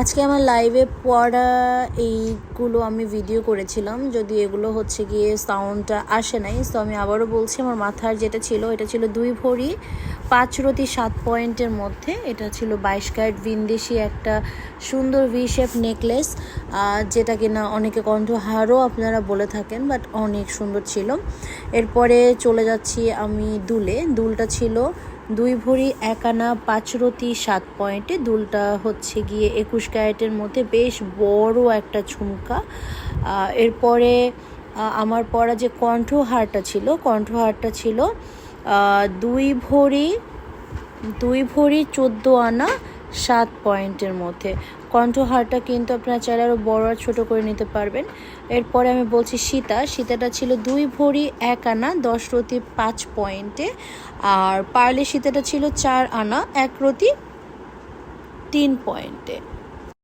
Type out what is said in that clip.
আজকে আমার লাইভে পড়া এইগুলো আমি ভিডিও করেছিলাম, যদি এগুলো হচ্ছে গিয়ে সাউন্ডটা আসে নাই, তো আমি আবারও বলছি, আমার মাথার যেটা ছিল, এটা ছিল দুই ভরি, পাঁচ রতি সাত পয়েন্টের মধ্যে, এটা ছিল বাইশ ক্যারেট ভিনদেশি একটা সুন্দর ভি শেপ নেকলেস যেটা কিনা অনেকে কণ্ঠহারও আপনারা বলে থাকেন বাট অনেক সুন্দর ছিল। এরপরে চলে যাচ্ছি আমি দুলে, দুলটা ছিল দুই ভরি, এক আনা পাঁচরতি সাত পয়েন্টে। দুলটা হচ্ছে গিয়ে একুশ ক্যারেটের মধ্যে বেশ বড় একটা ঝুমকা। এরপরে আমার পরা যে কণ্ঠহারটা ছিল কণ্ঠহারটা ছিল দুই ভরি দুই ভরি চোদ্দ আনা সাত পয়েন্টের মধ্যে। কণ্ঠহারটা কিন্তু আপনারা চাইলে আরও বড় আর ছোটো করে নিতে পারবেন। এরপরে আমি বলছি সীতা। সীতাটা ছিল দুই ভরি এক আনা, দশ রতি পাঁচ পয়েন্টে। আর পারলে সীতাটা ছিল চার আনা, এক রতি তিন পয়েন্টে।